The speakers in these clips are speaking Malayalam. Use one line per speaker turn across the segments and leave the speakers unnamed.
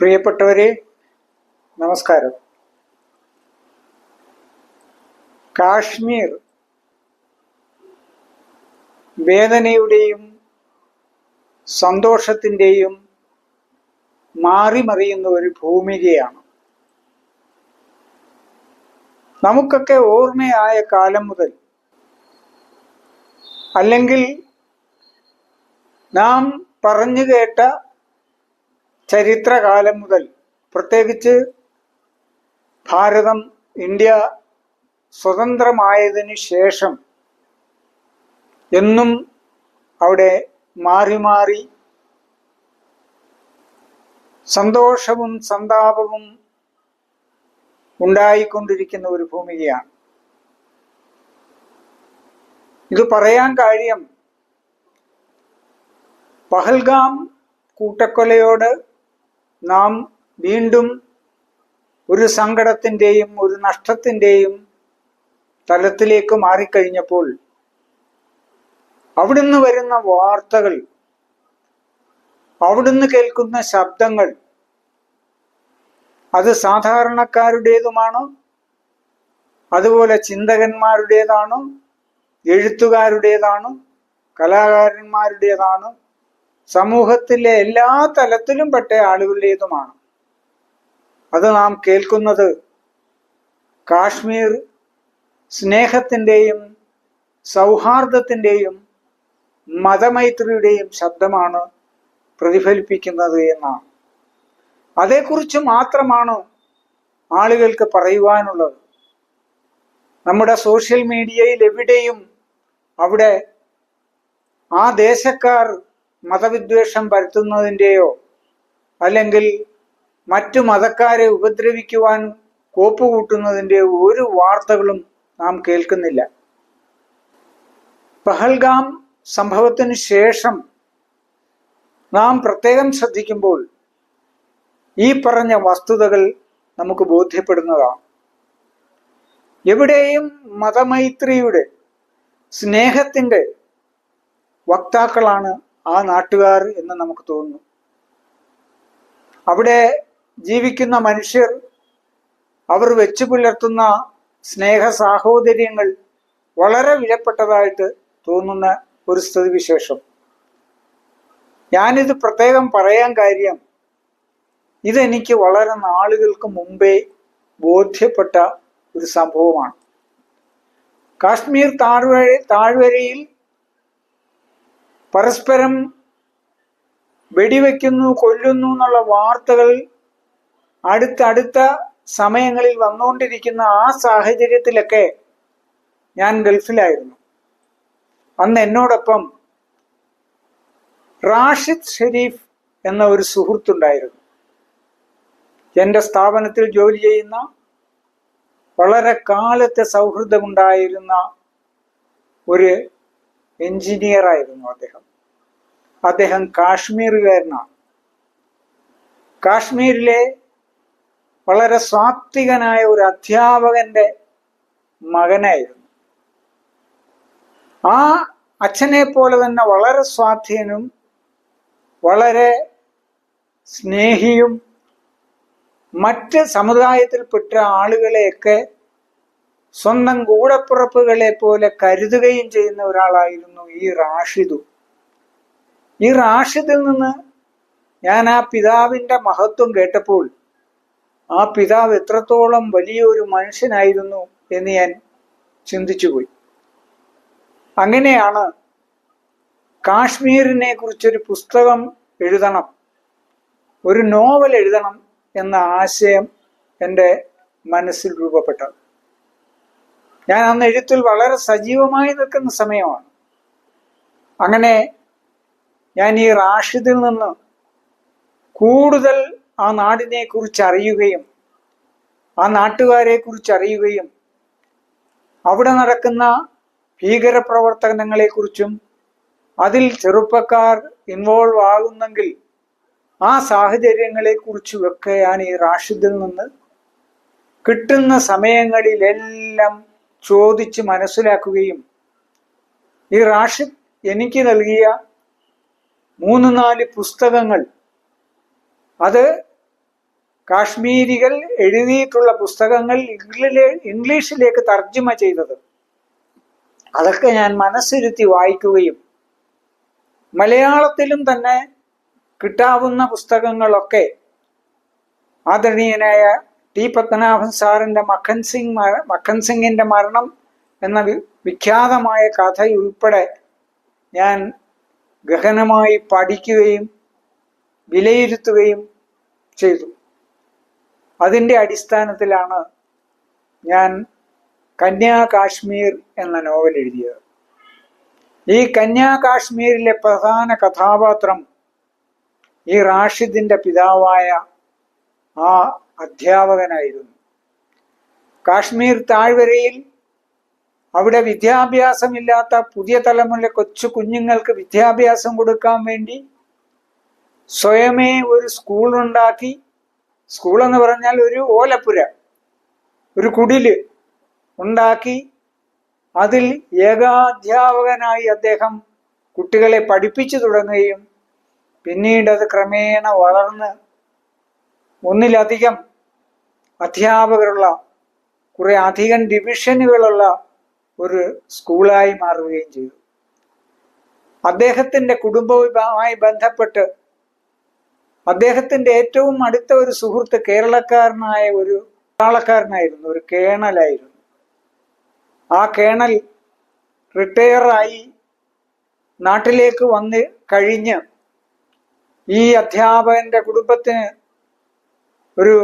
പ്രിയപ്പെട്ടവരെ നമസ്കാരം. കാശ്മീർ വേദനയുടെയും സന്തോഷത്തിന്റെയും മാറിമറിയുന്ന ഒരു ഭൂമികയാണ്. നമുക്കൊക്കെ ഓർമ്മയായ കാലം മുതൽ അല്ലെങ്കിൽ നാം പറഞ്ഞു കേട്ട ചരിത്രകാലം മുതൽ പ്രത്യേകിച്ച് ഭാരതം ഇന്ത്യ സ്വതന്ത്രമായതിനു ശേഷം എന്നും അവിടെ മാറി മാറി സന്തോഷവും സന്താപവും ഉണ്ടായിക്കൊണ്ടിരിക്കുന്ന ഒരു ഭൂമികയാണ്. ഇത് പറയാൻ കാര്യം പഹൽഗാം കൂട്ടക്കൊലയോട് നാം വീണ്ടും ഒരു സങ്കടത്തിന്റെയും ഒരു നഷ്ടത്തിന്റെയും തലത്തിലേക്ക് മാറിക്കഴിഞ്ഞപ്പോൾ അവിടുന്ന് വരുന്ന വാർത്തകൾ അവിടുന്ന് കേൾക്കുന്ന ശബ്ദങ്ങൾ അത് സാധാരണക്കാരുടേതുമാണോ അതുപോലെ ചിന്തകന്മാരുടേതാണ് എഴുത്തുകാരുടേതാണ് കലാകാരന്മാരുടേതാണ് സമൂഹത്തിലെ എല്ലാ തലത്തിലും പെട്ട ആളുകളുടേതുമാണ്. അത് നാം കേൾക്കുന്നത് കാശ്മീർ സ്നേഹത്തിന്റെയും സൗഹാർദ്ദത്തിന്റെയും മതമൈത്രിയുടെയും ശബ്ദമാണ് പ്രതിഫലിപ്പിക്കുന്നത് എന്നാണ്. അതേക്കുറിച്ച് മാത്രമാണ് ആളുകൾക്ക് പറയുവാനുള്ളത്. നമ്മുടെ സോഷ്യൽ മീഡിയയിൽ എവിടെയും അവിടെ ആ ദേശക്കാർ മതവിദ്വേഷം പരത്തുന്നതിന്റെയോ അല്ലെങ്കിൽ മറ്റു മതക്കാരെ ഉപദ്രവിക്കുവാൻ കോപ്പുകൂട്ടുന്നതിന്റെ ഒരു വാർത്തകളും നാം കേൾക്കുന്നില്ല. പഹൽഗാം സംഭവത്തിന് ശേഷം നാം പ്രത്യേകം ശ്രദ്ധിക്കുമ്പോൾ ഈ പറഞ്ഞ വസ്തുതകൾ നമുക്ക് ബോധ്യപ്പെടുന്നതാണ്. എവിടെയും മതമൈത്രിയുടെ സ്നേഹത്തിന്റെ വക്താക്കളാണ് ആ നാട്ടുകാർ എന്ന് നമുക്ക് തോന്നുന്നു. അവിടെ ജീവിക്കുന്ന മനുഷ്യർ അവർ വെച്ചു പുലർത്തുന്ന സ്നേഹ സാഹോദര്യങ്ങൾ വളരെ വിലപ്പെട്ടതായിട്ട് തോന്നുന്ന ഒരു സ്ഥിതിവിശേഷം. ഞാനിത് പ്രത്യേകം പറയാൻ കാര്യം ഇതെനിക്ക് വളരെ നാളുകൾക്ക് മുമ്പേ ബോധ്യപ്പെട്ട ഒരു സംഭവമാണ്. കാശ്മീർ താഴ്വര താഴ്വരയിൽ പരസ്പരം വെടിവെക്കുന്നു കൊല്ലുന്നു എന്നുള്ള വാർത്തകൾ അടുത്തടുത്ത സമയങ്ങളിൽ വന്നുകൊണ്ടിരിക്കുന്ന ആ സാഹചര്യത്തിലൊക്കെ ഞാൻ ഗൾഫിലായിരുന്നു. അന്ന് എന്നോടൊപ്പം റാഷിദ് ഷെരീഫ് എന്ന ഒരു സുഹൃത്തുണ്ടായിരുന്നു. എന്റെ സ്ഥാപനത്തിൽ ജോലി ചെയ്യുന്ന വളരെ കാലത്തെ സൗഹൃദമുണ്ടായിരുന്ന ഒരു എഞ്ചിനീയർ ആയിരുന്നു അദ്ദേഹം. അദ്ദേഹം കാശ്മീരുകാരനാണ്. കാശ്മീരിലെ വളരെ സ്വാത്വികനായ ഒരു അധ്യാപകന്റെ മകനായിരുന്നു. ആ അച്ഛനെ പോലെ തന്നെ വളരെ സ്വാധീനം വളരെ സ്നേഹിയും മറ്റ് സമുദായത്തിൽപ്പെട്ട ആളുകളെയൊക്കെ സ്വന്തം കൂടപ്പുറപ്പുകളെ പോലെ കരുതുകയും ചെയ്യുന്ന ഒരാളായിരുന്നു ഈ റാഷിദു. ഈ റാഷിദിൽ നിന്ന് ഞാൻ ആ പിതാവിന്റെ മഹത്വം കേട്ടപ്പോൾ ആ പിതാവ് എത്രത്തോളം വലിയൊരു മനുഷ്യനായിരുന്നു എന്ന് ഞാൻ ചിന്തിച്ചുപോയി. അങ്ങനെയാണ് കാശ്മീരിനെ കുറിച്ചൊരു പുസ്തകം എഴുതണം ഒരു നോവൽ എഴുതണം എന്ന ആശയം എന്റെ മനസ്സിൽ രൂപപ്പെട്ടത്. ഞാൻ അന്ന് എഴുത്തിൽ വളരെ സജീവമായി നിൽക്കുന്ന സമയമാണ്. അങ്ങനെ ഞാൻ ഈ റാഷിദിൽ നിന്ന് കൂടുതൽ ആ നാടിനെ കുറിച്ച് അറിയുകയും ആ നാട്ടുകാരെ കുറിച്ച് അറിയുകയും അവിടെ നടക്കുന്ന ഭീകരപ്രവർത്തനങ്ങളെക്കുറിച്ചും അതിൽ ചെറുപ്പക്കാർ ഇൻവോൾവ് ആകുന്നെങ്കിൽ ആ സാഹചര്യങ്ങളെക്കുറിച്ചുമൊക്കെ ഞാൻ ഈ റാഷിദിൽ നിന്ന് കിട്ടുന്ന സമയങ്ങളിലെല്ലാം ചോദിച്ച് മനസ്സിലാക്കുകയും ഈ റാഷിദ് എനിക്ക് നൽകിയ മൂന്ന് നാല് പുസ്തകങ്ങൾ അത് കാശ്മീരികൾ എഴുതിയിട്ടുള്ള പുസ്തകങ്ങൾ ഇംഗ്ലീ ഇംഗ്ലീഷിലേക്ക് തർജമ ചെയ്തത്. അതൊക്കെ ഞാൻ മനസ്സിരുത്തി വായിക്കുകയും മലയാളത്തിലും തന്നെ കിട്ടാവുന്ന പുസ്തകങ്ങളൊക്കെ ആദരണീയനായ ടി പത്മനാഭൻ സാറിന്റെ മഖൻ സിംഗ് മഖൻ സിംഗിന്റെ മരണം എന്ന വിഖ്യാതമായ കഥയുൾപ്പെടെ ഞാൻ ഗഹനമായി പഠിക്കുകയും വിലയിരുത്തുകയും ചെയ്തു. അതിന്റെ അടിസ്ഥാനത്തിലാണ് ഞാൻ കന്യാകാശ്മീർ എന്ന നോവൽ എഴുതിയത്. ഈ കന്യാകാശ്മീരിലെ പ്രധാന കഥാപാത്രം ഈ റാഷിദിന്റെ പിതാവായ ആ അധ്യാപകനായിരുന്നു. കാശ്മീർ താഴ്വരയിൽ അവിടെ വിദ്യാഭ്യാസമില്ലാത്ത പുതിയ തലമുറ കൊച്ചു കുഞ്ഞുങ്ങൾക്ക് വിദ്യാഭ്യാസം കൊടുക്കാൻ വേണ്ടി സ്വയമേ ഒരു സ്കൂൾ എന്ന് പറഞ്ഞാൽ ഒരു ഓലപ്പുര ഒരു കുടിൽ ഉണ്ടാക്കി. അതിൽ ഏകാധ്യാപകനായി അദ്ദേഹം കുട്ടികളെ പഠിപ്പിച്ചു തുടങ്ങുകയും പിന്നീട് അത് ക്രമേണ വളർന്ന് ഒന്നിലധികം അധ്യാപകരുള്ള കുറെ അധികം ഡിവിഷനുകളുള്ള ഒരു സ്കൂളായി മാറുകയും ചെയ്തു. അദ്ദേഹത്തിന്റെ കുടുംബവുമായി ബന്ധപ്പെട്ട് അദ്ദേഹത്തിന്റെ ഏറ്റവും അടുത്ത ഒരു സുഹൃത്ത് കേരളക്കാരനായ ഒരു പട്ടാളക്കാരനായിരുന്നു ഒരു കേണലായിരുന്നു. ആ കേണൽ റിട്ടയറായി നാട്ടിലേക്ക് വന്ന് കഴിഞ്ഞ് ഈ അധ്യാപകന്റെ കുടുംബത്തിന് ഒരു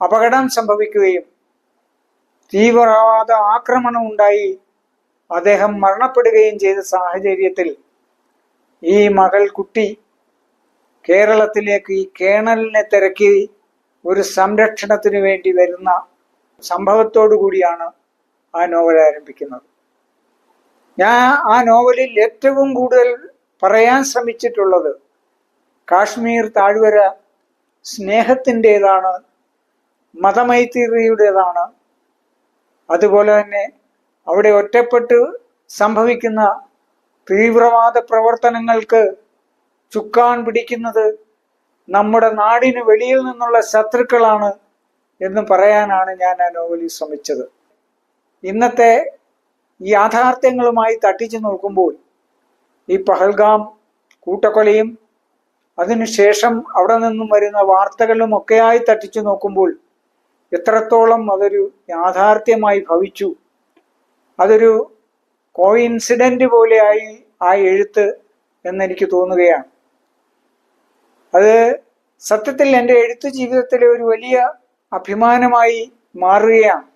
അപകടം സംഭവിക്കുകയും തീവ്രവാദ ആക്രമണം ഉണ്ടായി. അദ്ദേഹം മരണപ്പെടുകയും ചെയ്ത സാഹചര്യത്തിൽ ഈ മകൾ കുട്ടി കേരളത്തിലേക്ക് ഈ കേണലിനെ തിരക്കി ഒരു സംരക്ഷണത്തിന് വേണ്ടി വരുന്ന സംഭവത്തോടു കൂടിയാണ് ആ നോവൽ ആരംഭിക്കുന്നത്. ഞാൻ ആ നോവലിൽ ഏറ്റവും കൂടുതൽ പറയാൻ ശ്രമിച്ചിട്ടുള്ളത് കാശ്മീർ താഴ്വര സ്നേഹത്തിന്റെതാണ് മതമൈത്രിയുടേതാണ്. അതുപോലെ തന്നെ അവിടെ ഒറ്റപ്പെട്ട് സംഭവിക്കുന്ന തീവ്രവാദ പ്രവർത്തനങ്ങൾക്ക് ചുക്കാൻ പിടിക്കുന്നത് നമ്മുടെ നാടിന് വെളിയിൽ നിന്നുള്ള ശത്രുക്കളാണ് എന്ന് പറയാനാണ് ഞാൻ ആ നോവലിൽ ശ്രമിച്ചത്. ഇന്നത്തെ യാഥാർത്ഥ്യങ്ങളുമായി തട്ടിച്ചു നോക്കുമ്പോൾ ഈ പഹൽഗാം കൂട്ടക്കൊലയും അതിനുശേഷം അവിടെ നിന്നും വരുന്ന വാർത്തകളും ഒക്കെയായി തട്ടിച്ചു നോക്കുമ്പോൾ എത്രത്തോളം അതൊരു യാഥാർത്ഥ്യമായി ഭവിച്ചു. അതൊരു കോയിൻസിഡന്റ് പോലെയായി ആ എഴുത്ത് എന്നെനിക്ക് തോന്നുകയാണ്. അത് സത്യത്തിൽ എന്റെ എഴുത്ത് ജീവിതത്തിലെ ഒരു വലിയ അഭിമാനമായി മാറുകയാണ്.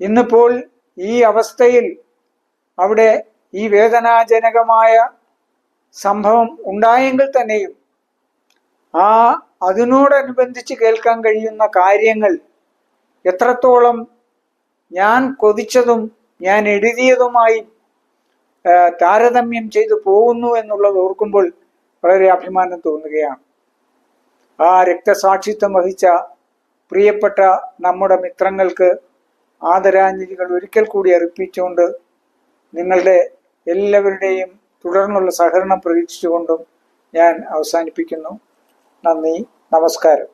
ഇന്നിപ്പോൾ ഈ അവസ്ഥയിൽ അവിടെ ഈ വേദനാജനകമായ സംഭവം ഉണ്ടായെങ്കിൽ തന്നെയും ആ അതിനോടനുബന്ധിച്ച് കേൾക്കാൻ കഴിയുന്ന കാര്യങ്ങൾ എത്രത്തോളം ഞാൻ കൊതിച്ചതും ഞാൻ എഴുതിയതുമായി താരതമ്യം ചെയ്തു പോകുന്നു എന്നുള്ളത് ഓർക്കുമ്പോൾ വളരെ അഭിമാനം തോന്നുകയാണ്. ആ രക്തസാക്ഷിത്വം വഹിച്ച പ്രിയപ്പെട്ട നമ്മുടെ മിത്രങ്ങൾക്ക് ആദരാഞ്ജലികൾ ഒരിക്കൽ കൂടി അർപ്പിച്ചുകൊണ്ട് നിങ്ങളുടെ എല്ലാവരുടെയും തുടർന്നുള്ള സഹകരണം പ്രതീക്ഷിച്ചുകൊണ്ടും ഞാൻ അവസാനിപ്പിക്കുന്നു. നന്ദി നമസ്കാരം.